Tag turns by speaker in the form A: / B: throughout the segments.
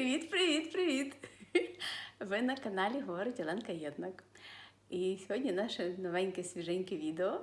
A: Привіт, привіт, привіт! Ви на каналі говорить Оленка Єднак. І сьогодні наше новеньке свіженьке відео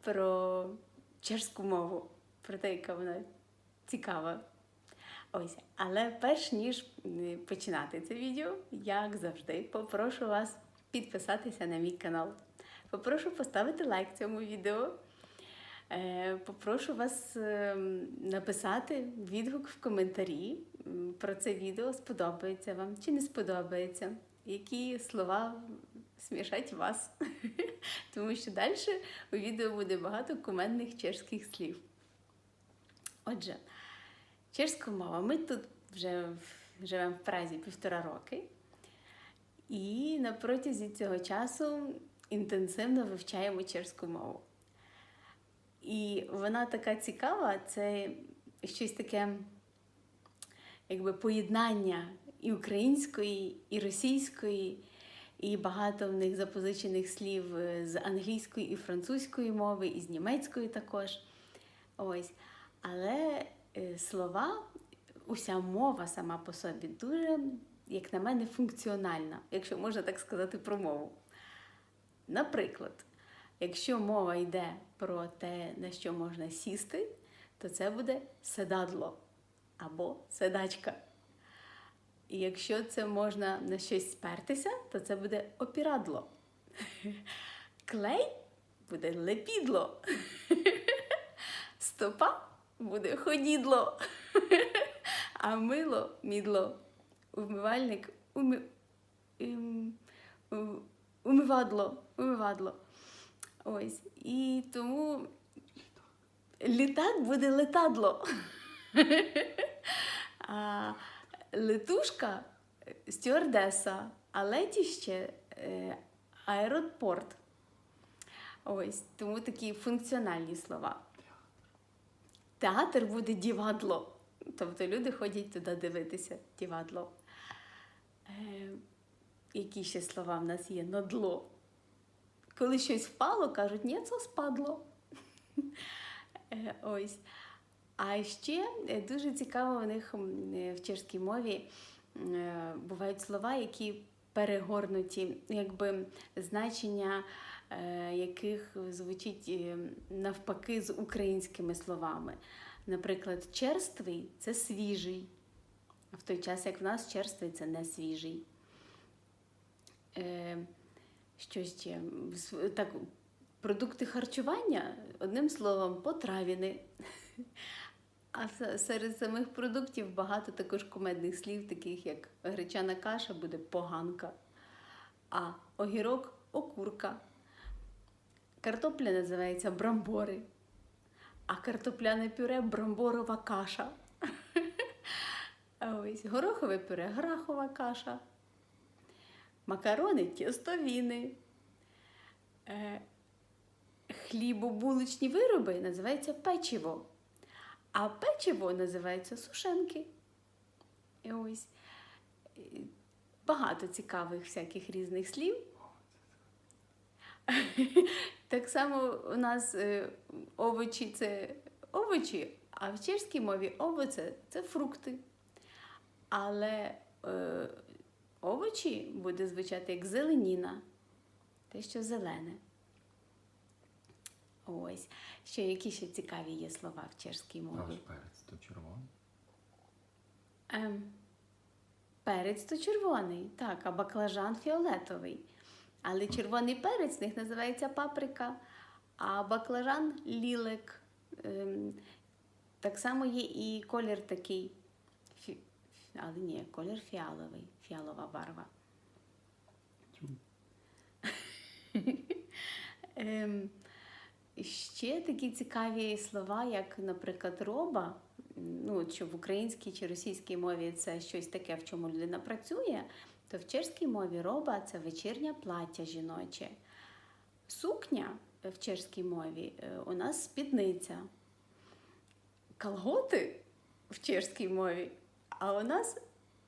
A: про чешську мову, про те, яка вона цікава. Ось, але перш ніж починати це відео, як завжди, попрошу вас підписатися на мій канал. Попрошу поставити лайк цьому відео. Е, Попрошу вас ем, написати відгук в коментарі про це відео, сподобається вам чи не сподобається, які слова смішать вас. Тому що далі у відео буде багато кумедних чешських слів. Отже, чешська мова. Ми тут вже живемо в Празі півтора роки. І на протязі цього часу інтенсивно вивчаємо чешську мову. І вона така цікава, це щось таке, якби поєднання і української, і російської, і багато в них запозичених слів е, з англійської і французької мови, і з німецької також. Ось. Але е, слова, уся мова сама по собі дуже, як на мене, функціональна, якщо можна так сказати про мову. Наприклад, якщо мова йде про те, на що можна сісти, то це буде седадло або седачка. І якщо це можна на щось спертися, то це буде опірадло. Клей буде лепідло. Стопа буде ходідло. А мило мідло. Умивальник умі... ем, умивадло. Умивадло. Ось. І тому літак буде летадло. Летушка стюардеса, а летіще е, аеропорт. Ось, тому такі функціональні слова. Театр буде дівадло. Тобто люди ходять туди дивитися дівадло. Е, які ще слова в нас є? Надло. Коли щось впало, кажуть, ні, це спадло. Е, Ось. А ще е, дуже цікаво в них е, в чешській мові е, бувають слова, які перегорнуті, якби значення яких звучить навпаки з українськими словами. Наприклад, черствий це свіжий, в той час, як в нас черствий це не свіжий. Що ще? Так, продукти харчування, одним словом, потравіни. А серед самих продуктів багато також кумедних слів, таких як гречана каша буде поганка, а огірок окурка. Картопля називається брамбори, а картопляне пюре брамборова каша. А ось горохове пюре грахова каша. Макарони тістовіни. Е, хлібобуличні вироби називаються печиво, а печиво називається сушенки. І ось багато цікавих всяких різних слів. Так само у нас е, овочі це овочі, а в чешській мові овоце це фрукти. Але е, овочі буде звучати як зеленіна, те, що зелене. Ось. Ще які ще цікаві є слова в чешській мові?
B: перець то червоний.
A: Ем, перець то червоний, так, а баклажан фіолетовий. Але червоний перець в них називається паприка, а баклажан лілек. Ем, так само є і колір такий. Фі, але ні, колір фіаловий, фіалова барва.
B: Тю.
A: Ем, ще такі цікаві слова, як, наприклад, роба. Ну, що в українській чи російській мові це щось таке, в чому людина працює, то в чешській мові роба це вечірнє плаття жіноче. Сукня в чешській мові е, у нас спідниця. Колготи в чешській мові, а у нас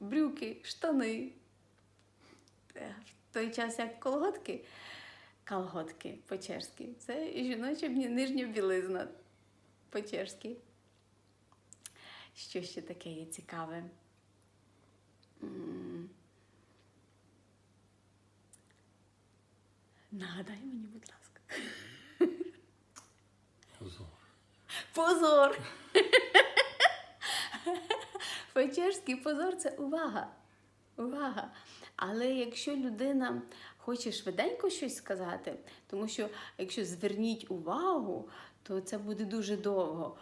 A: брюки, штани. Е, В той час як колготки Калготки по-чешськи. Це жіноча нижня білизна по-чешськи. Що ще таке є цікаве? Нагадай мені, будь ласка.
B: Позор.
A: Позор. По-чешськи позор це увага. Увага. Але якщо людина хоче швиденько щось сказати, тому що якщо зверніть увагу, то це буде дуже довго.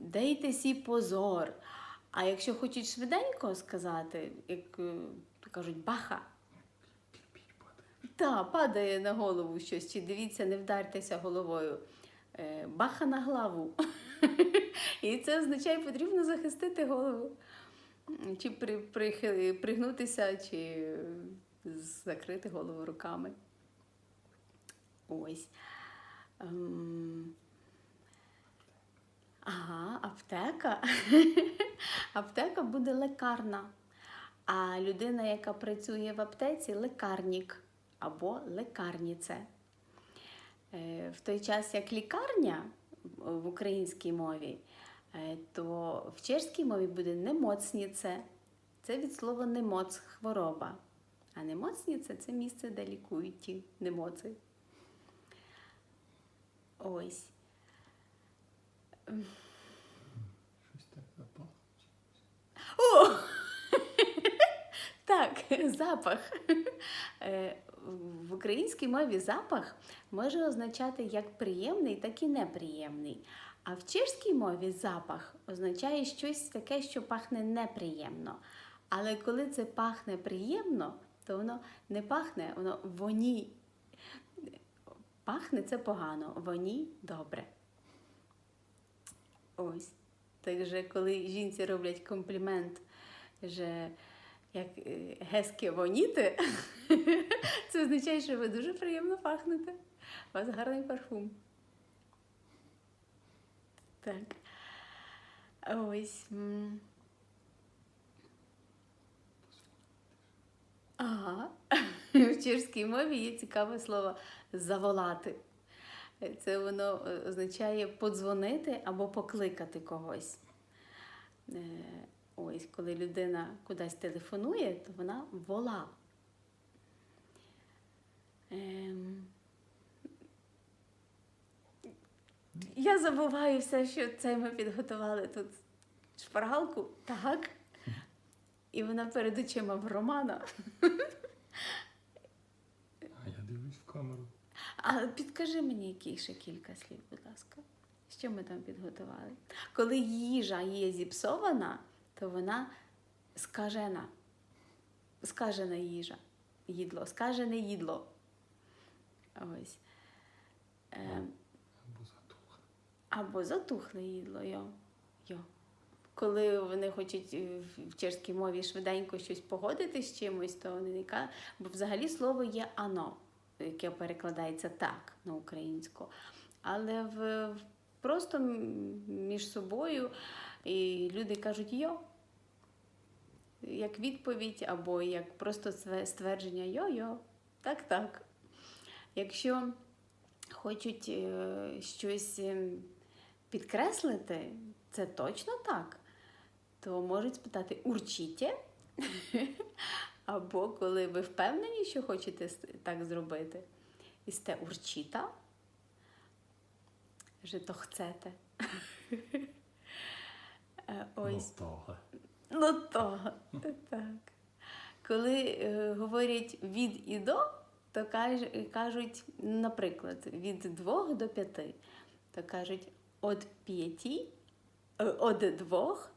A: Дайте сі позор. А якщо хочуть швиденько сказати, як е, кажуть, баха, та, падає на голову щось, чи дивіться, не вдартеся головою. Е, Баха на главу. І це означає, потрібно захистити голову. Чи при, прихи- пригнутися, чи закрити голову руками. Ось. Ем, Ага, аптека. Аптека буде лекарна. А людина, яка працює в аптеці, лекарнік або лекарніце. Е, В той час, як лікарня в українській мові, то в чешській мові буде немоцніце. Це від слова немоц хвороба. А немоцніце це місце, де лікують ті немоци. Ось.
B: Щось так запахло.
A: О! Так, запах. Е, В українській мові запах може означати як приємний, так і неприємний. А в чешській мові запах означає щось таке, що пахне неприємно. Але коли це пахне приємно, то воно не пахне, воно воні. Пахне це погано, воні добре. Ось. Так же, коли жінці роблять комплімент, що як е, геске воніти, це означає, що ви дуже приємно пахнете. У вас гарний парфум. Так. Ось. Ага. В чешській мові є цікаве слово заволати. Це воно е, означає подзвонити або покликати когось. Е, Ось, коли людина кудись телефонує, то вона вола. Ем... Я забуваю все, що це ми підготували тут шпаргалку, так. І вона перед очима в Романа.
B: А я дивлюсь в камеру.
A: А підкажи мені ще кілька слів, будь ласка. Що ми там підготували? Коли їжа є зіпсована, то вона скажена. Скажена їжа. Їдло. Скажене їдло. Ось. Е.
B: або
A: затухле їдло. Йо. Йо. Коли вони хочуть е, в- чешській мові швиденько щось погодити з чимось, то вони не кажуть, бо взагалі слово є ано, яке перекладається так на українську. Але в, просто між собою і люди кажуть йо. Як відповідь, або як просто ствердження йо-йо. Так, так. Якщо хочуть е, щось ем, підкреслити, це точно так, то можуть спитати урчіте. Або коли ви впевнені, що хочете так зробити, і сте урчіта, що то хочете. Е, Ось.
B: Ну, того.
A: Ну то, так. Коли е, говорять від і до, то каж- кажуть, наприклад, від двох до п'яти, то кажуть від п'яті, е, від двох,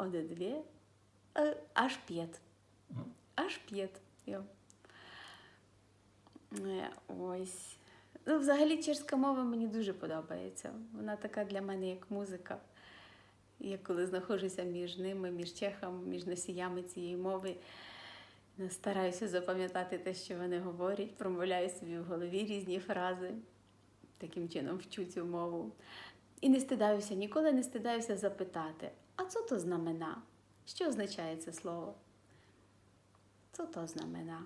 A: від дві, е, аж п'ять. Аж п'ять. Е, Ось. Ну, взагалі, чешська мова мені дуже подобається. Вона така для мене як музика. Я коли знаходжуся між ними, між чехами, між носіями цієї мови, ну, стараюся запам'ятати те, що вони говорять, промовляю собі в голові різні фрази, таким чином вчу цю мову. І не стидаюся, ніколи не стидаюся запитати, а що то знамена? Що означає це слово? Що то знамена?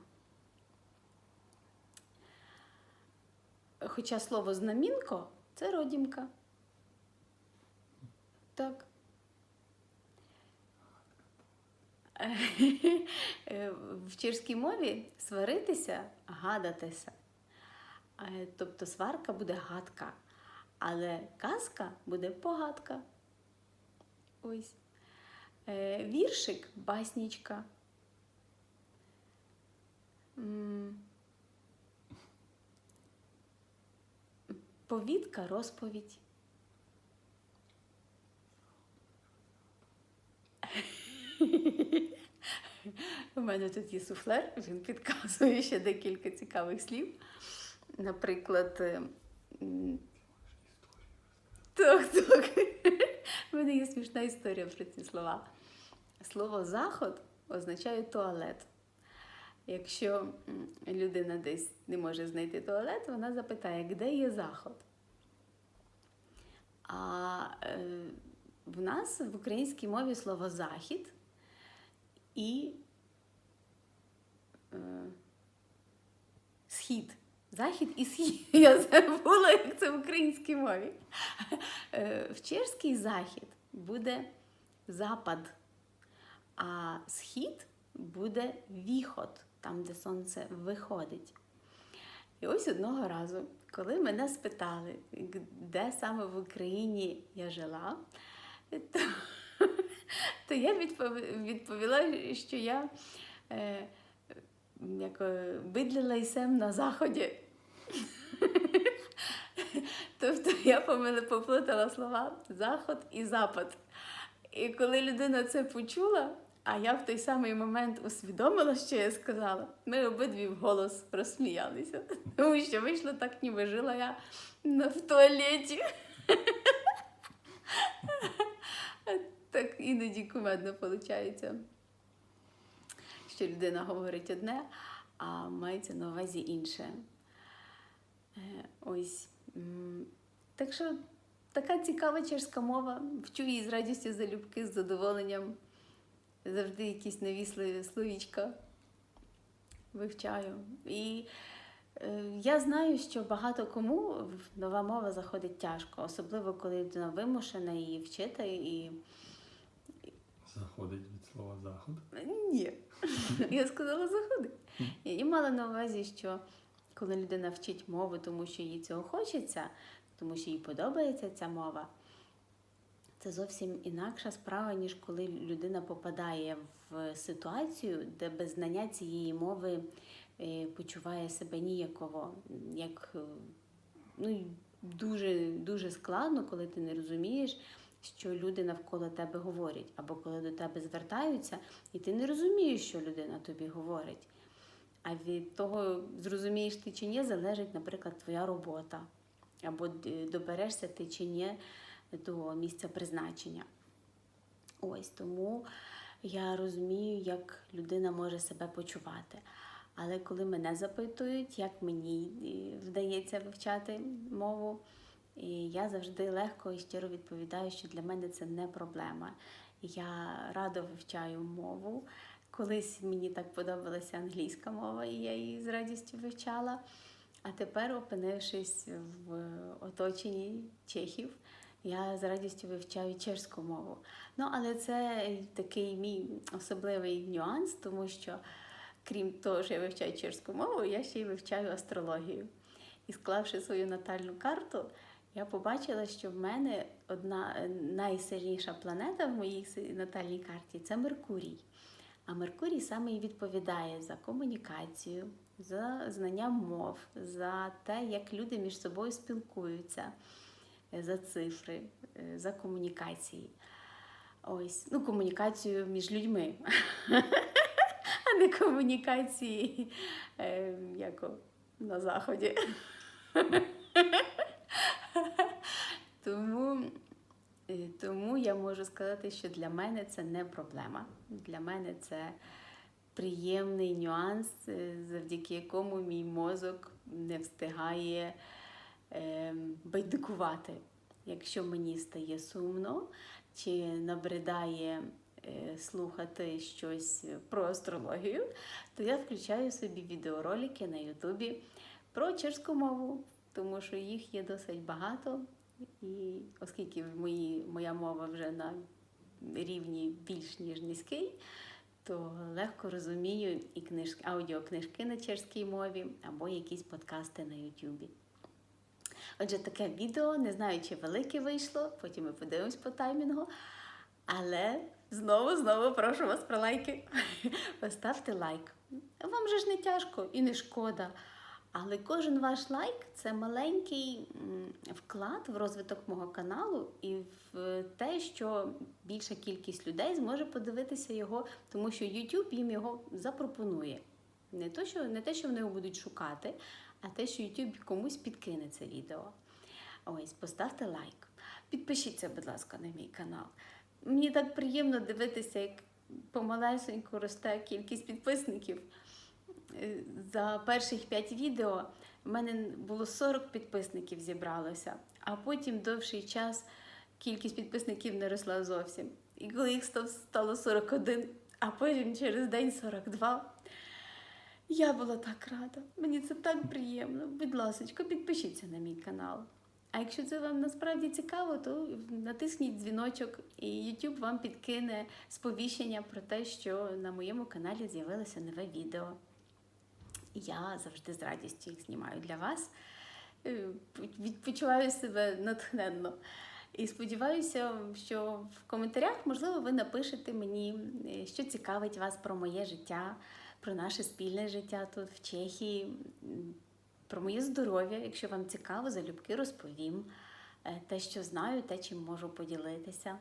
A: Хоча слово знамінко це родімка. Так. В чешській мові сваритися гадатися. Е, Тобто сварка буде гадка, але казка буде погадка. Ось. Е, Віршик баснічка. Повідка розповідь. У мене тут є суфлер, він підказує ще декілька цікавих слів. Наприклад, так. У мене є смішна історія про ці слова. Слово заход означає туалет. Якщо людина десь не може знайти туалет, вона запитає, де є заход. А е, в нас в українській мові слово захід і е, схід. Захід і схід. Я забула, як це в українській мові. Е, В чешській захід буде запад, а схід буде віход, там, де сонце виходить. І ось одного разу, коли мене спитали, де саме в Україні я жила, то, то я відповіла, що я е, як, е, бидлила і сем на заході. Тобто я поплутала слова заход і запад. І коли людина це почула, а я в той самий момент усвідомила, що я сказала, ми обидві вголос розсміялися. Тому що вийшло так, ніби жила я в туалеті. Так іноді кумедно виходить, що людина говорить одне, а мається на увазі інше. Е, Ось. Так що така цікава чешська мова. Вчу її з радістю залюбки, з задоволенням. Завжди якісь нові словічка вивчаю. І е, я знаю, що багато кому нова мова заходить тяжко, особливо коли людина вимушена її вчити і
B: Заходить від слова заход.
A: ні. Я сказала заходи. І мала на увазі, що коли людина вчить мову, тому що їй цього хочеться, тому що їй подобається ця мова, це зовсім інакша справа, ніж коли людина попадає в ситуацію, де без знання цієї мови е, почуває себе ніяково, як е, ну, дуже, дуже складно, коли ти не розумієш, що люди навколо тебе говорять, або коли до тебе звертаються, і ти не розумієш, що людина тобі говорить. А від того, зрозумієш ти чи ні, залежить, наприклад, твоя робота, або доберешся ти чи ні до місця призначення. Ось тому я розумію, як людина може себе почувати. Але коли мене запитують, як мені е, вдається вивчати мову, і я завжди легко і щиро відповідаю, що для мене це не проблема. Я радо вивчаю мову. Колись мені так подобалася англійська мова, і я її з радістю вивчала. А тепер, опинившись в оточенні чехів, я з радістю вивчаю чешську мову. Ну, але це такий мій особливий нюанс, тому що, крім того, що я вивчаю чешську мову, я ще й вивчаю астрологію. І склавши свою натальну карту, я побачила, що в мене одна найсильніша планета в моїй натальній карті це Меркурій. А Меркурій саме і відповідає за комунікацію, за знання мов, за те, як люди між собою спілкуються, е, за цифри, е, за комунікації. Ось, ну, комунікацію між людьми, а не комунікації е, як на заході. Тому, тому я можу сказати, що для мене це не проблема. Для мене це приємний нюанс, е, завдяки якому мій мозок не встигає е, байдикувати. Якщо мені стає сумно чи набридає е, слухати щось про астрологію, то я включаю собі відеоролики на Ютубі про чешську мову, тому що їх є досить багато. І оскільки мої, моя мова вже на рівні більш ніж низький, то легко розумію і книжки, аудіокнижки на чешській мові або якісь подкасти на Ютубі. Отже, таке відео, не знаю, чи велике вийшло, потім ми подивимось по таймінгу. Але знову, знову прошу вас про лайки. Поставте лайк. Вам же ж не тяжко і не шкода. Але кожен ваш лайк це маленький вклад в розвиток мого каналу і в те, що більша кількість людей зможе подивитися його, тому що YouTube їм його запропонує. Не то, що, не те, що вони його будуть шукати, а те, що YouTube комусь підкине це відео. Ось, поставте лайк. Підпишіться, будь ласка, на мій канал. Мені так приємно дивитися, як помалесенько росте кількість підписників. Е, За перших 5 відео в мене було 40 підписників зібралося, а потім довший час кількість підписників не росла зовсім. І коли їх стало 41, а потім через день 42, я була так рада. Мені це так приємно. Будь ласка, підпишіться на мій канал. А якщо це вам насправді цікаво, то натисніть дзвіночок, і YouTube вам підкине сповіщення про те, що на моєму каналі з'явилося нове відео. Я завжди з радістю їх знімаю для вас. Е, Відпочиваю себе натхненно. І сподіваюся, що в коментарях, можливо, ви напишете мені, е, що цікавить вас про моє життя, про наше спільне життя тут в Чехії, про моє здоров'я. Якщо вам цікаво, залюбки розповім е, те, що знаю, те, чим можу поділитися.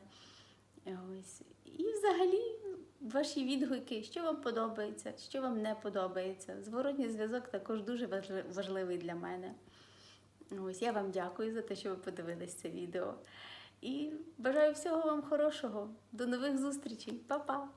A: Ось. І взагалі ваші відгуки, що вам подобається, що вам не подобається. Зворотній зв'язок також дуже важливий для мене. Ось я вам дякую за те, що ви подивились це відео. І бажаю всього вам хорошого. До нових зустрічей. Па-па!